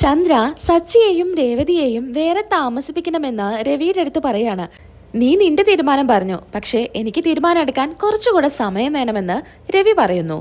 ചന്ദ്ര സച്ചിയെയും രേവതിയെയും വേറെ താമസിപ്പിക്കണമെന്ന് രവിയുടെ അടുത്ത് പറയാണ്. നീ നിന്റെ തീരുമാനം പറഞ്ഞു. പക്ഷേ എനിക്ക് തീരുമാനം എടുക്കാൻ കുറച്ചുകൂടെ സമയം വേണമെന്ന് രവി പറയുന്നു.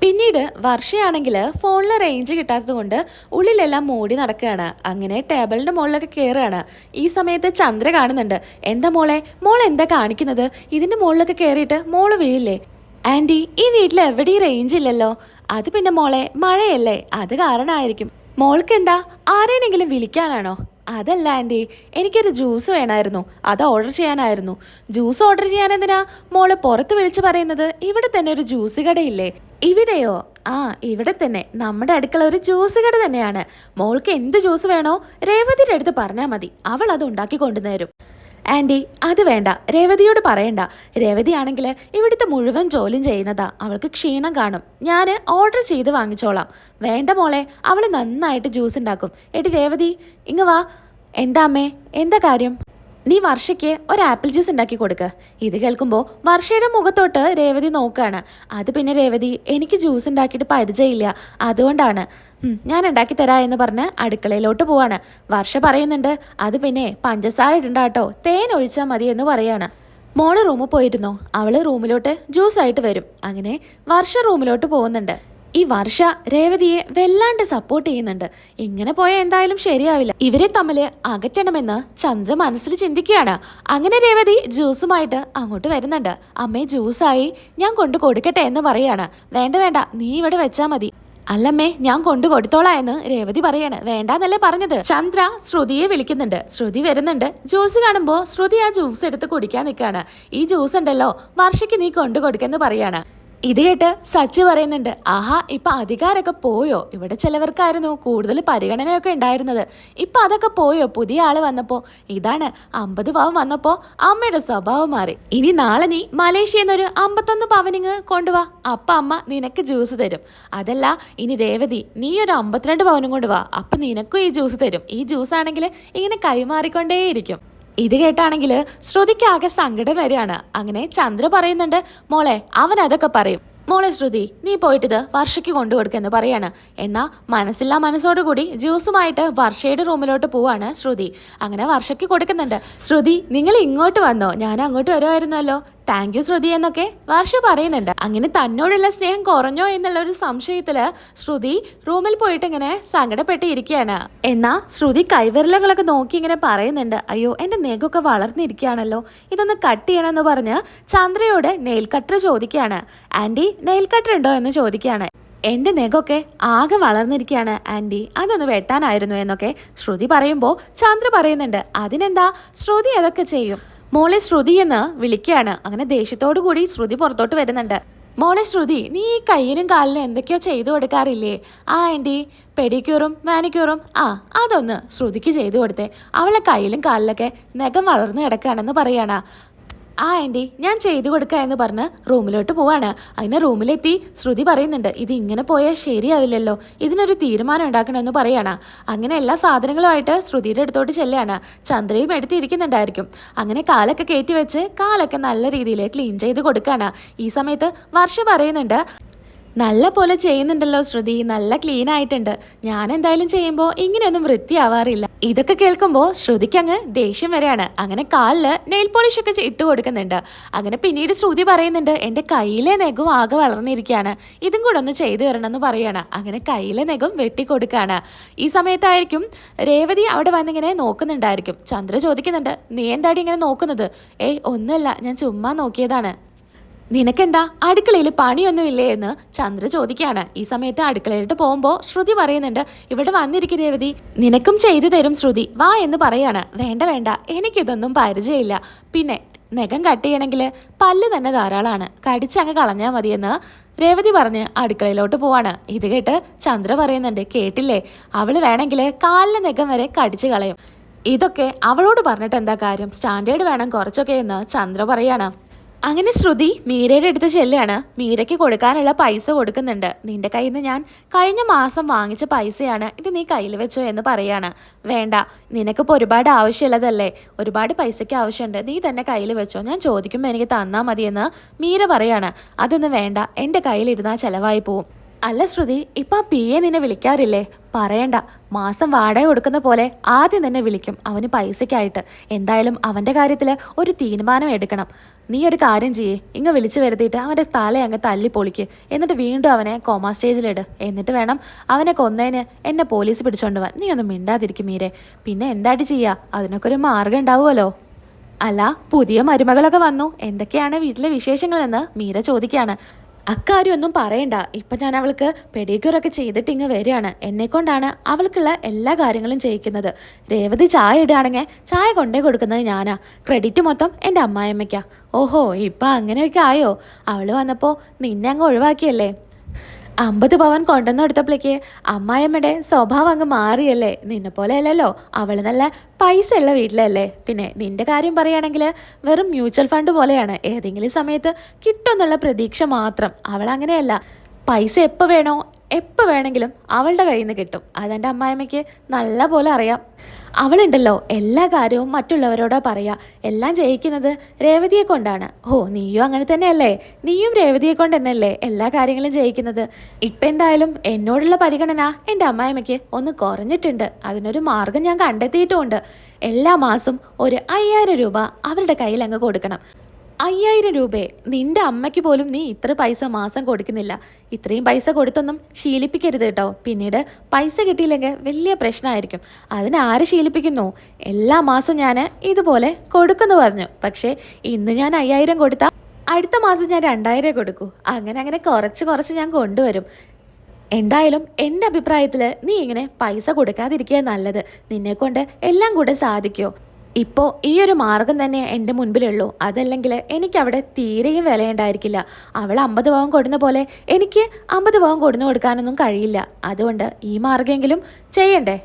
പിന്നീട് വർഷയാണെങ്കിൽ ഫോണിൽ റേഞ്ച് കിട്ടാത്തത് കൊണ്ട് ഉള്ളിലെല്ലാം മൂടി നടക്കുകയാണ്. അങ്ങനെ ടേബിളിന്റെ മുകളിലൊക്കെ കയറുകയാണ് ഈ സമയത്ത് ചന്ദ്ര കാണുന്നുണ്ട്. എന്താ മോളെ? മോൾ എന്താ കാണിക്കുന്നത്? ഇതിന്റെ മുകളിലൊക്കെ കയറിയിട്ട് മോൾ വീഴില്ലേ? ആന്റി ഈ വീട്ടിൽ എവിടെയും റേഞ്ച് ഇല്ലല്ലോ. അത് പിന്നെ മോളെ മഴയല്ലേ? അത് കാരണമായിരിക്കും. മോൾക്ക് എന്താ ആരെയെങ്കിലും വിളിക്കാനാണോ? അതല്ല ആന്റി എനിക്കൊരു ജ്യൂസ് വേണമായിരുന്നു അത് ഓർഡർ ചെയ്യാനായിരുന്നു. ജ്യൂസ് ഓർഡർ ചെയ്യാൻ എന്തിനാ മോൾ പുറത്ത് വിളിച്ച് പറയുന്നത് ഇവിടെ തന്നെ ഒരു ജ്യൂസ് കടയില്ലേ? ഇവിടെയോ? ആ ഇവിടെ തന്നെ. നമ്മുടെ അടുക്കള ഒരു ജ്യൂസ് കട തന്നെയാണ്. മോൾക്ക് എന്ത് ജ്യൂസ് വേണോ രേവതിയുടെ അടുത്ത് പറഞ്ഞാൽ മതി. അവൾ അത് ഉണ്ടാക്കി കൊണ്ടുതരും ആന്റി അത് വേണ്ട. രേവതിയോട് പറയണ്ട. രേവതിയാണെങ്കിൽ ഇവിടുത്തെ മുഴുവൻ ജോലിയും ചെയ്യുന്നതാ. അവൾക്ക് ക്ഷീണം കാണും. ഞാൻ ഓർഡർ ചെയ്ത് വാങ്ങിച്ചോളാം. വേണ്ട മോളെ അവൾ നന്നായിട്ട് ജ്യൂസ് ഉണ്ടാക്കും. എടി രേവതി ഇങ്ങ് വാ. എന്താ അമ്മേ? എന്താ കാര്യം? നീ വർഷയ്ക്ക് ഒരു ആപ്പിൾ ജ്യൂസ് ഉണ്ടാക്കി കൊടുക്ക്. ഇത് കേൾക്കുമ്പോൾ വർഷയുടെ മുഖത്തോട്ട് രേവതി നോക്കുകയാണ് അത് പിന്നെ രേവതി എനിക്ക് ജ്യൂസ് ഉണ്ടാക്കിയിട്ട് പരിചയമില്ല. അതുകൊണ്ടാണ്. ഞാൻ ഉണ്ടാക്കി തരാ എന്ന് പറഞ്ഞ് അടുക്കളയിലോട്ട് പോവാണ്. വർഷ പറയുന്നുണ്ട് അത് പിന്നെ പഞ്ചസാര ഇടണ്ടാട്ടോ തേൻ ഒഴിച്ചാൽ മതി എന്ന് പറയാണ്. മോൾ റൂമിൽ പോയിരുന്നോ. അവൾ റൂമിലോട്ട് ജ്യൂസ് ആയിട്ട് വരും. അങ്ങനെ വർഷ റൂമിലോട്ട് പോകുന്നുണ്ട്. ഈ വർഷ രേവതിയെ വല്ലാണ്ട് സപ്പോർട്ട് ചെയ്യുന്നുണ്ട്. ഇങ്ങനെ പോയാൽ എന്തായാലും ശരിയാവില്ല. ഇവരെ തമ്മിൽ അകറ്റണമെന്ന് ചന്ദ്ര മനസ്സിൽ ചിന്തിക്കുകയാണ്. അങ്ങനെ രേവതി ജ്യൂസുമായിട്ട് അങ്ങോട്ട് വരുന്നുണ്ട്. അമ്മേ ജ്യൂസായി ഞാൻ കൊണ്ടു കൊടുക്കട്ടെ എന്ന് പറയാണ്. വേണ്ട വേണ്ട. നീ ഇവിടെ വെച്ചാ മതി. അല്ലമ്മേ ഞാൻ കൊണ്ടു കൊടുത്തോളാ എന്ന് രേവതി പറയാണ്. വേണ്ടാന്നല്ലേ പറഞ്ഞത്. ചന്ദ്ര ശ്രുതിയെ വിളിക്കുന്നുണ്ട്. ശ്രുതി വരുന്നുണ്ട്. ജ്യൂസ് കാണുമ്പോ ശ്രുതി ആ ജ്യൂസ് എടുത്ത് കുടിക്കാൻ നിൽക്കാണ് ഈ ജ്യൂസ് ഉണ്ടല്ലോ വർഷയ്ക്ക് നീ കൊണ്ടു കൊടുക്കെന്ന് പറയാണ്. ഇത് കേട്ട് സച്ചി പറയുന്നുണ്ട് ആഹാ ഇപ്പൊ അധികാരമൊക്കെ പോയോ? ഇവിടെ ചിലവർക്കായിരുന്നു കൂടുതൽ പരിഗണനയൊക്കെ ഉണ്ടായിരുന്നത്. ഇപ്പൊ അതൊക്കെ പോയോ? പുതിയ ആൾ വന്നപ്പോ? ഇതാണ് അമ്പത് പവൻ വന്നപ്പോ അമ്മയുടെ സ്വഭാവം മാറി. ഇനി നാളെ നീ മലേഷ്യയിൽ നിന്നൊരു അമ്പത്തൊന്ന് പവനിങ് കൊണ്ടുവാ. അപ്പ അമ്മ നിനക്ക് ജ്യൂസ് തരും. അതല്ല ഇനി രേവതി നീ ഒരു അമ്പത്തിരണ്ട് പവനും കൊണ്ടുവാ അപ്പൊ നിനക്കും ഈ ജ്യൂസ് തരും. ഈ ജ്യൂസ് ആണെങ്കിൽ ഇങ്ങനെ കൈമാറിക്കൊണ്ടേയിരിക്കും. ഇത് കേട്ടാണെങ്കിൽ ശ്രുതിക്കാകെ സങ്കടം വരികയാണ്. അങ്ങനെ ചന്ദ്ര പറയുന്നുണ്ട് മോളെ അവൻ അതൊക്കെ പറയും. മോളെ ശ്രുതി നീ പോയിട്ടിത് വർഷയ്ക്ക് കൊണ്ടുകൊടുക്കെന്ന് പറയാണ്. എന്നാ മനസ്സില്ലാ മനസ്സോടുകൂടി ജ്യൂസുമായിട്ട് വർഷയുടെ റൂമിലോട്ട് പോവാണ് ശ്രുതി. അങ്ങനെ വർഷയ്ക്ക് കൊടുക്കുന്നുണ്ട്. ശ്രുതി നിങ്ങൾ ഇങ്ങോട്ട് വന്നോ. ഞാൻ അങ്ങോട്ട് വരുമായിരുന്നല്ലോ. താങ്ക് യു ശ്രുതി എന്നൊക്കെ വർഷ പറയുന്നുണ്ട്. അങ്ങനെ തന്നോടുള്ള സ്നേഹം കുറഞ്ഞോ എന്നുള്ള ഒരു സംശയത്തിൽ ശ്രുതി റൂമിൽ പോയിട്ട് ഇങ്ങനെ സങ്കടപ്പെട്ട് ഇരിക്കുകയാണ് എന്നാ ശ്രുതി കൈവിരലുകളൊക്കെ നോക്കി ഇങ്ങനെ പറയുന്നുണ്ട്. അയ്യോ എന്റെ നെഗൊക്കെ വളർന്നിരിക്കുകയാണല്ലോ. ഇതൊന്ന് കട്ട് ചെയ്യണമെന്ന് പറഞ്ഞ് ചന്ദ്രയോട് നെയിൽ കട്ടർ ചോദിക്കുകയാണ്. ആന്റി നെയിൽ കട്ടർ ഉണ്ടോ എന്ന് ചോദിക്കുകയാണ്. എന്റെ നെഗൊക്കെ ആകെ വളർന്നിരിക്കുകയാണ് ആന്റി. അതൊന്ന് വെട്ടാനായിരുന്നു എന്നൊക്കെ ശ്രുതി പറയുമ്പോൾ ചന്ദ്ര പറയുന്നുണ്ട്. അതിനെന്താ? ശ്രുതി അതൊക്കെ ചെയ്യും. മോളെ ശ്രുതി എന്ന് വിളിക്കുകയാണ്. അങ്ങനെ ദേഷ്യത്തോടു കൂടി ശ്രുതി പുറത്തോട്ട് വരുന്നുണ്ട്. മോളെ ശ്രുതി നീ ഈ കയ്യിനും കാലിനും എന്തൊക്കെയോ ചെയ്തു കൊടുക്കാറില്ലേ? ആ ആന്റി പെഡിക്യൂറും മാനിക്യൂറും ആ അതൊന്ന് ശ്രുതിക്ക് ചെയ്തു കൊടുത്തേ. അവളെ കയ്യിലും കാലിലൊക്കെ നഖം വളർന്നു കിടക്കുകയാണെന്ന് പറയാണ്. ആ ആന്റി ഞാൻ ചെയ്തു കൊടുക്കുക എന്ന് പറഞ്ഞ് റൂമിലോട്ട് പോവാണ്. അതിന് റൂമിലെത്തി ശ്രുതി പറയുന്നുണ്ട് ഇത് ഇങ്ങനെ പോയാൽ ശരിയാവില്ലല്ലോ. ഇതിനൊരു തീരുമാനം ഉണ്ടാക്കണമെന്ന് പറയാണ്. അങ്ങനെ എല്ലാ സാധനങ്ങളുമായിട്ട് ശ്രുതിയുടെ അടുത്തോട്ട് ചെല്ലുകയാണ് ചന്ദ്രയും എടുത്തിരിക്കുന്നുണ്ടായിരിക്കും. അങ്ങനെ കാലൊക്കെ കയറ്റി വെച്ച് കാലൊക്കെ നല്ല രീതിയിൽ ക്ലീൻ ചെയ്ത് കൊടുക്കുകയാണ് ഈ സമയത്ത് വർഷ പറയുന്നുണ്ട് നല്ല പോലെ ചെയ്യുന്നുണ്ടല്ലോ ശ്രുതി. നല്ല ക്ലീൻ ആയിട്ടുണ്ട്. ഞാൻ എന്തായാലും ചെയ്യുമ്പോൾ ഇങ്ങനെയൊന്നും വൃത്തിയാവാറില്ല. ഇതൊക്കെ കേൾക്കുമ്പോൾ ശ്രുതിക്ക് അങ്ങ് ദേഷ്യം വരെയാണ്. അങ്ങനെ കാലിൽ നെയിൽ പോളിഷ് ഒക്കെ ഇട്ട് കൊടുക്കുന്നുണ്ട്. അങ്ങനെ പിന്നീട് ശ്രുതി പറയുന്നുണ്ട് എന്റെ കയ്യിലെ നെഗും ആകെ വളർന്നിരിക്കുകയാണ് ഇതും കൂടെ ഒന്ന് ചെയ്തു തരണം എന്ന് പറയാണ്. അങ്ങനെ കയ്യിലെ നെഗും വെട്ടിക്കൊടുക്കുകയാണ് ഈ സമയത്തായിരിക്കും രേവതി അവിടെ വന്നിങ്ങനെ നോക്കുന്നുണ്ടായിരിക്കും. ചന്ദ്ര ചോദിക്കുന്നുണ്ട് നീ എന്താടി ഇങ്ങനെ നോക്കുന്നത്? ഏയ് ഒന്നുമല്ല. ഞാൻ ചുമ്മാ നോക്കിയതാണ്. നിനക്കെന്താ? അടുക്കളയിൽ പണിയൊന്നും ഇല്ലേ എന്ന് ചന്ദ്ര ചോദിക്കുകയാണ്. ഈ സമയത്ത് അടുക്കളയിലോട്ട് പോകുമ്പോൾ ശ്രുതി പറയുന്നുണ്ട് ഇവിടെ വന്നിരിക്കും രേവതി. നിനക്കും ചെയ്തു തരും ശ്രുതി. വാ എന്ന് പറയാണ്. വേണ്ട വേണ്ട. എനിക്കിതൊന്നും പരിചയമില്ല. പിന്നെ നഖം കട്ട് ചെയ്യണമെങ്കിൽ പല്ല് തന്നെ ധാരാളമാണ് കടിച്ചങ്ങ് കളഞ്ഞാൽ മതിയെന്ന് രേവതി പറഞ്ഞ് അടുക്കളയിലോട്ട് പോവാണ്. ഇത് കേട്ട് ചന്ദ്ര പറയുന്നുണ്ട് കേട്ടില്ലേ? അവൾ വേണമെങ്കിൽ കാലിലെ നഖം വരെ കടിച്ചു കളയും. ഇതൊക്കെ അവളോട് പറഞ്ഞിട്ട് എന്താ കാര്യം? സ്റ്റാൻഡേർഡ് വേണം കുറച്ചൊക്കെ എന്ന് ചന്ദ്ര പറയാണ്. അങ്ങനെ ശ്രുതി മീരയുടെ അടുത്ത് ചെല്ലുകയാണ് മീരയ്ക്ക് കൊടുക്കാനുള്ള പൈസ കൊടുക്കുന്നുണ്ട്. നിന്റെ കയ്യിൽ നിന്ന് ഞാൻ കഴിഞ്ഞ മാസം വാങ്ങിച്ച പൈസയാണ് ഇത് നീ കയ്യിൽ വെച്ചോ എന്ന് പറയാണ്. വേണ്ട നിനക്കിപ്പോൾ ഒരുപാട് ആവശ്യമുള്ളതല്ലേ? ഒരുപാട് പൈസയ്ക്ക് ആവശ്യമുണ്ട്. നീ തന്നെ കയ്യിൽ വെച്ചോ. ഞാൻ ചോദിക്കുമ്പോൾ എനിക്ക് തന്നാൽ മതിയെന്ന് മീര പറയാണ്. അതൊന്നും വേണ്ട. എന്റെ കയ്യിലിരുന്നാൽ ചിലവായി പോവും. അല്ല ശ്രുതി ഇപ്പൊ പി എ നിന്നെ വിളിക്കാറില്ലേ? പറയണ്ട. മാസം വാടക കൊടുക്കുന്ന പോലെ ആദ്യം തന്നെ വിളിക്കും അവന് പൈസയ്ക്കായിട്ട്. എന്തായാലും അവന്റെ കാര്യത്തിൽ ഒരു തീരുമാനം എടുക്കണം. നീ ഒരു കാര്യം ചെയ്യേ. ഇങ്ങ് വിളിച്ചു വരുത്തിയിട്ട് അവന്റെ തല അങ്ങ് തല്ലി പൊളിക്ക്. എന്നിട്ട് വീണ്ടും അവനെ കോമാ സ്റ്റേജിലിട്. എന്നിട്ട് വേണം അവനെ കൊന്നതിന് എന്നെ പോലീസ് പിടിച്ചോണ്ട് പോവാൻ. നീ ഒന്നും മിണ്ടാതിരിക്കും മീരെ. പിന്നെ എന്തായിട്ട് ചെയ്യാ? അതിനൊക്കെ ഒരു മാർഗം ഉണ്ടാവുമല്ലോ. അല്ല പുതിയ മരുമകളൊക്കെ വന്നു. എന്തൊക്കെയാണ് വീട്ടിലെ വിശേഷങ്ങളെന്ന് മീര ചോദിക്കാണ്. അക്കാര്യമൊന്നും പറയണ്ട. ഇപ്പൊ ഞാൻ അവൾക്ക് പെഡിക്യൂറൊക്കെ ചെയ്തിട്ട് ഇങ്ങ് വരികയാണ്. എന്നെ കൊണ്ടാണ് അവൾക്കുള്ള എല്ലാ കാര്യങ്ങളും ചെയ്യിക്കുന്നത്. രേവതി ചായ ഇടുകയാണെങ്കിൽ ചായ കൊണ്ടേ കൊടുക്കുന്നത് ഞാനാ. ക്രെഡിറ്റ് മൊത്തം എന്റെ അമ്മായിയമ്മയ്ക്കാ. ഓഹോ ഇപ്പൊ അങ്ങനെയൊക്കെ ആയോ? അവൾ വന്നപ്പോൾ നിന്നെ അങ്ങ് ഒഴിവാക്കിയല്ലേ? അമ്പത് പവൻ കൊണ്ടുവന്ന് കൊടുത്തപ്പോഴേക്ക് അമ്മായിയമ്മയുടെ സ്വഭാവം അങ്ങ് മാറിയല്ലേ? നിന്നെ പോലെ അല്ലല്ലോ അവൾ നല്ല പൈസ ഉള്ള വീട്ടിലല്ലേ? പിന്നെ നിന്റെ കാര്യം പറയുകയാണെങ്കിൽ വെറും മ്യൂച്വൽ ഫണ്ട് പോലെയാണ്. ഏതെങ്കിലും സമയത്ത് കിട്ടുമെന്നുള്ള പ്രതീക്ഷ മാത്രം. അവൾ അങ്ങനെയല്ല പൈസ എപ്പോൾ വേണോ എപ്പോൾ വേണമെങ്കിലും അവളുടെ കയ്യിൽ നിന്ന് കിട്ടും. അതെന്റെ അമ്മായിമ്മയ്ക്ക് നല്ല പോലെ അറിയാം. അവളുണ്ടല്ലോ എല്ലാ കാര്യവും മറ്റുള്ളവരോട് പറയാ. എല്ലാം ജയിക്കുന്നത് രേവതിയെ കൊണ്ടാണ്. ഓ നീയും അങ്ങനെ തന്നെയല്ലേ? നീയും രേവതിയെ കൊണ്ട് തന്നെയല്ലേ എല്ലാ കാര്യങ്ങളും ജയിക്കുന്നത് ഇപ്പം എന്തായാലും എന്നോടുള്ള പരിഗണന എന്റെ അമ്മായിമ്മയ്ക്ക് ഒന്ന് കുറഞ്ഞിട്ടുണ്ട്. അതിനൊരു മാർഗം ഞാൻ കണ്ടെത്തിയിട്ടുമുണ്ട് എല്ലാ മാസം ഒരു അയ്യായിരം രൂപ അവരുടെ കയ്യിൽ അങ്ങ് കൊടുക്കണം. അയ്യായിരം രൂപയെ നിന്റെ അമ്മയ്ക്ക് പോലും നീ ഇത്ര പൈസ മാസം കൊടുക്കുന്നില്ല. ഇത്രയും പൈസ കൊടുത്തൊന്നും ശീലിപ്പിക്കരുത് കേട്ടോ. പിന്നീട് പൈസ കിട്ടിയില്ലെങ്കിൽ വലിയ പ്രശ്നമായിരിക്കും. അതിന് ആര് ശീലിപ്പിക്കുന്നു? എല്ലാ മാസവും ഞാൻ ഇതുപോലെ കൊടുക്കുന്നു പറഞ്ഞു. പക്ഷേ ഇന്ന് ഞാൻ അയ്യായിരം കൊടുത്താൽ അടുത്ത മാസം ഞാൻ രണ്ടായിരം കൊടുക്കൂ. അങ്ങനെ അങ്ങനെ കുറച്ച് കുറച്ച് ഞാൻ കൊണ്ടുവരും. എന്തായാലും എന്റെ അഭിപ്രായത്തിൽ നീ ഇങ്ങനെ പൈസ കൊടുക്കാതിരിക്കുക നല്ലത്. നിന്നെക്കൊണ്ട് എല്ലാം കൂടെ സാധിക്കോ. ഇപ്പോൾ ഈ ഒരു മാർഗം തന്നെ എന്റെ മുൻപിലുള്ളൂ. അതല്ലെങ്കിൽ എനിക്ക് അവിടെ തീരെയും വിലയുണ്ടായിരിക്കില്ല അവൾ അമ്പത് പവൻ കൊടുന്ന പോലെ എനിക്ക് അമ്പത് പവൻ കൊടുന്നു കൊടുക്കാനൊന്നും കഴിയില്ല. അതുകൊണ്ട് ഈ മാർഗമെങ്കിലും ചെയ്യണ്ടേ?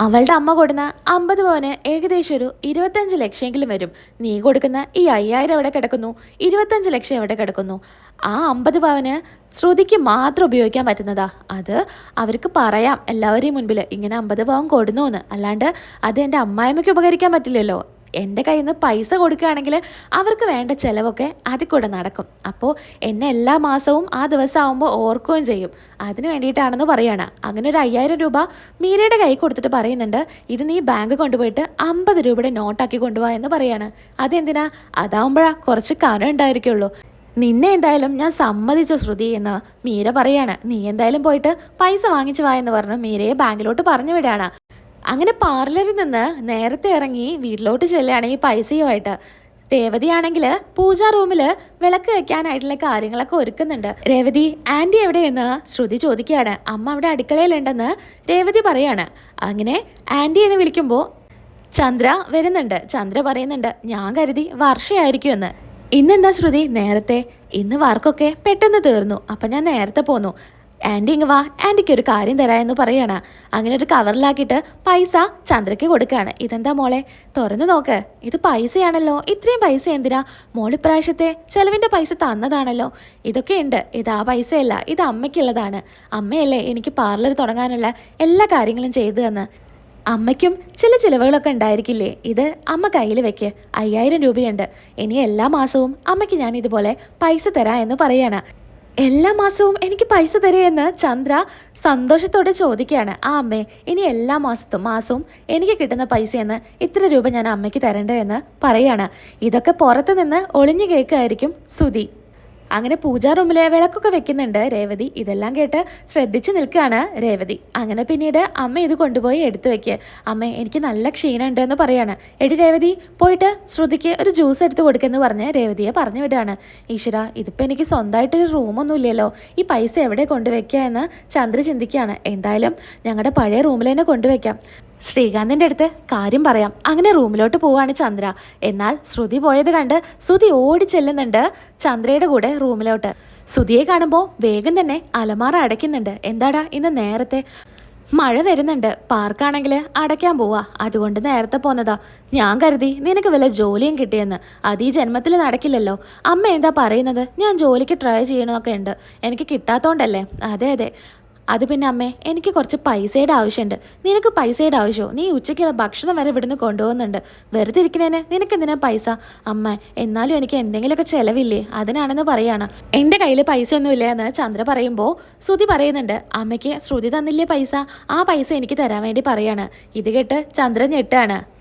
അവളുടെ അമ്മ കൊടുന്ന അമ്പത് പവന് ഏകദേശം ഒരു ഇരുപത്തഞ്ച് ലക്ഷമെങ്കിലും വരും. നീ കൊടുക്കുന്ന ഈ അയ്യായിരം എവിടെ കിടക്കുന്നു? ഇരുപത്തഞ്ച് ലക്ഷം എവിടെ കിടക്കുന്നു? ആ അമ്പത് പവന് ശ്രുതിക്ക് മാത്രം ഉപയോഗിക്കാൻ പറ്റുന്നതാ. അത് അവർക്ക് പറയാം. എല്ലാവരെയും മുൻപിൽ ഇങ്ങനെ അമ്പത് പവൻ കൊടുന്നു എന്ന്. അല്ലാണ്ട് അത് എന്റെ അമ്മായിമ്മയ്ക്ക് ഉപകരിക്കാൻ പറ്റില്ലല്ലോ. എന്റെ കയ്യിൽ നിന്ന് പൈസ കൊടുക്കുകയാണെങ്കിൽ അവർക്ക് വേണ്ട ചിലവൊക്കെ അതിൽ കൂടെ നടക്കും. അപ്പോൾ എന്നെ എല്ലാ മാസവും ആ ദിവസം ആകുമ്പോൾ ഓർക്കുകയും ചെയ്യും. അതിന് വേണ്ടിയിട്ടാണെന്ന് പറയുകയാണ് അങ്ങനെ ഒരു അയ്യായിരം രൂപ മീരയുടെ കൈ കൊടുത്തിട്ട് പറയുന്നുണ്ട് ഇത് നീ ബാങ്ക് കൊണ്ടുപോയിട്ട് അമ്പത് രൂപയുടെ നോട്ടാക്കി കൊണ്ടുപോകാം എന്ന് പറയാണ്. അതെന്തിനാ? അതാവുമ്പോഴാ കുറച്ച് കനം ഉണ്ടായിരിക്കുള്ളൂ. നിന്നെ എന്തായാലും ഞാൻ സമ്മതിച്ചു ശ്രുതി എന്ന് മീര പറയാണ്. നീ എന്തായാലും പോയിട്ട് പൈസ വാങ്ങിച്ചു വാ എന്ന് പറഞ്ഞു മീരയെ ബാങ്കിലോട്ട് പറഞ്ഞു വിടാണ് അങ്ങനെ പാർലറിൽ നിന്ന് നേരത്തെ ഇറങ്ങി വീട്ടിലോട്ട് ചെല്ലുകയാണെങ്കിൽ പൈസയുമായിട്ട്. രേവതിയാണെങ്കിൽ പൂജാ റൂമിൽ വിളക്ക് വെക്കാനായിട്ടുള്ള കാര്യങ്ങളൊക്കെ ഒരുക്കുന്നുണ്ട്. രേവതി ആന്റി എവിടെയെന്ന്? ശ്രുതി ചോദിക്കുകയാണ്. അമ്മ അവിടെ അടുക്കളയിലുണ്ടെന്ന് രേവതി പറയാണ്. അങ്ങനെ ആന്റി എന്ന് വിളിക്കുമ്പോൾ ചന്ദ്ര വരുന്നുണ്ട്. ചന്ദ്ര പറയുന്നുണ്ട് ഞാൻ കരുതി വർഷയായിരിക്കുമെന്ന്. ഇന്നെന്താ ശ്രുതി? നേരത്തെ. ഇന്ന് വർക്കൊക്കെ പെട്ടെന്ന് തീർന്നു. അപ്പം ഞാൻ നേരത്തെ പോന്നു. ആന്റി ഇങ്ങ് വാ ആന്റിക്ക് ഒരു കാര്യം തരാമെന്ന് പറയണ. അങ്ങനെ ഒരു കവറിലാക്കിയിട്ട് പൈസ ചന്ദ്രയ്ക്ക് കൊടുക്കുകയാണ് ഇതെന്താ മോളെ? തുറന്നു നോക്ക്. ഇത് പൈസയാണല്ലോ. ഇത്രയും പൈസ എന്തിനാ? മോൾ ഇപ്രാവശ്യത്തെ ചെലവിന്റെ പൈസ തന്നതാണല്ലോ. ഇതൊക്കെ ഉണ്ട്. ഇത് ആ പൈസയല്ല ഇത് അമ്മയ്ക്കുള്ളതാണ്. അമ്മയല്ലേ എനിക്ക് പാർലർ തുടങ്ങാനുള്ള എല്ലാ കാര്യങ്ങളും ചെയ്തു തന്ന്. അമ്മയ്ക്കും ചില ചിലവുകളൊക്കെ ഉണ്ടായിരിക്കില്ലേ? ഇത് അമ്മ കയ്യിൽ വെക്ക്. അയ്യായിരം രൂപയുണ്ട്. ഇനി എല്ലാ മാസവും അമ്മയ്ക്ക് ഞാൻ ഇതുപോലെ പൈസ തരാം എന്ന് പറയാണ്. എല്ലാ മാസവും എനിക്ക് പൈസ തരുമെന്ന് ചന്ദ്ര സന്തോഷത്തോടെ ചോദിക്കുകയാണ്. ആ അമ്മേ ഇനി എല്ലാ മാസത്തും മാസവും എനിക്ക് കിട്ടുന്ന പൈസയെന്ന് ഇത്ര രൂപ ഞാൻ അമ്മയ്ക്ക് തരേണ്ടതെന്ന് പറയാണ്. ഇതൊക്കെ പുറത്തു നിന്ന് ഒളിഞ്ഞു കേൾക്കായിരിക്കും സുധി. അങ്ങനെ പൂജാ റൂമിലെ വിളക്കൊക്കെ വെക്കുന്നുണ്ട് രേവതി. ഇതെല്ലാം കേട്ട് ശ്രദ്ധിച്ചു നിൽക്കുകയാണ് രേവതി. അങ്ങനെ പിന്നീട് അമ്മ ഇത് കൊണ്ടുപോയി എടുത്തു വെക്ക്. അമ്മ എനിക്ക് നല്ല ക്ഷീണമുണ്ട് എന്ന് പറയാണ്. എടി രേവതി പോയിട്ട് ശ്രുതിക്ക് ഒരു ജ്യൂസ് എടുത്ത് കൊടുക്കെന്ന് പറഞ്ഞ് രേവതിയെ പറഞ്ഞു വിടുകയാണ് ഈശ്വര ഇതിപ്പോൾ എനിക്ക് സ്വന്തമായിട്ടൊരു റൂമൊന്നും ഇല്ലല്ലോ ഈ പൈസ എവിടെ കൊണ്ടുവയ്ക്കുക എന്ന് ചന്ദ്ര ചിന്തിക്കുകയാണ്. എന്തായാലും ഞങ്ങളുടെ പഴയ റൂമിൽ തന്നെ കൊണ്ടുവയ്ക്കാം. ശ്രീകാന്തിന്റെ അടുത്ത് കാര്യം പറയാം. അങ്ങനെ റൂമിലോട്ട് പോവാണ് ചന്ദ്ര. എന്നാൽ ശ്രുതി പോയത് കണ്ട് ശ്രുതി ഓടി ചെല്ലുന്നുണ്ട് ചന്ദ്രയുടെ കൂടെ റൂമിലോട്ട്. ശ്രുതിയെ കാണുമ്പോൾ വേഗം തന്നെ അലമാറ അടയ്ക്കുന്നുണ്ട്. എന്താടാ ഇന്ന് നേരത്തെ? മഴ വരുന്നുണ്ട്. പാർക്കാണെങ്കിൽ അടയ്ക്കാൻ പോവാ. അതുകൊണ്ട് നേരത്തെ പോന്നതാ. ഞാൻ കരുതി നിനക്ക് വല്ല ജോലിയും കിട്ടിയെന്ന്. അത് ഈ ജന്മത്തിൽ നടക്കില്ലല്ലോ. അമ്മ എന്താ പറയുന്നത്? ഞാൻ ജോലിക്ക് ട്രൈ ചെയ്യണമൊക്കെ ഉണ്ട്. എനിക്ക് കിട്ടാത്തോണ്ടല്ലേ? അതെ അതെ. അത് പിന്നെ അമ്മേ എനിക്ക് കുറച്ച് പൈസയുടെ ആവശ്യമുണ്ട്. നിനക്ക് പൈസയുടെ ആവശ്യമോ? നീ ഉച്ചയ്ക്കുള്ള ഭക്ഷണം വരെ ഇവിടുന്ന് കൊണ്ടുപോകുന്നുണ്ട്. വെറുതെ ഇരിക്കണേന്? നിനക്ക് എന്തിനാ പൈസ? അമ്മ എന്നാലും എനിക്ക് എന്തെങ്കിലുമൊക്കെ ചെലവില്ലേ? അതിനാണെന്ന് പറയാണ്. എന്റെ കയ്യിൽ പൈസ ഒന്നുമില്ല എന്ന് ചന്ദ്ര പറയുമ്പോൾ ശ്രുതി പറയുന്നുണ്ട്. അമ്മയ്ക്ക് ശ്രുതി തന്നില്ലേ പൈസ? ആ പൈസ എനിക്ക് തരാൻ വേണ്ടി പറയാണ്. ഇത് കേട്ട് ചന്ദ്രൻ ഞെട്ടാണ്.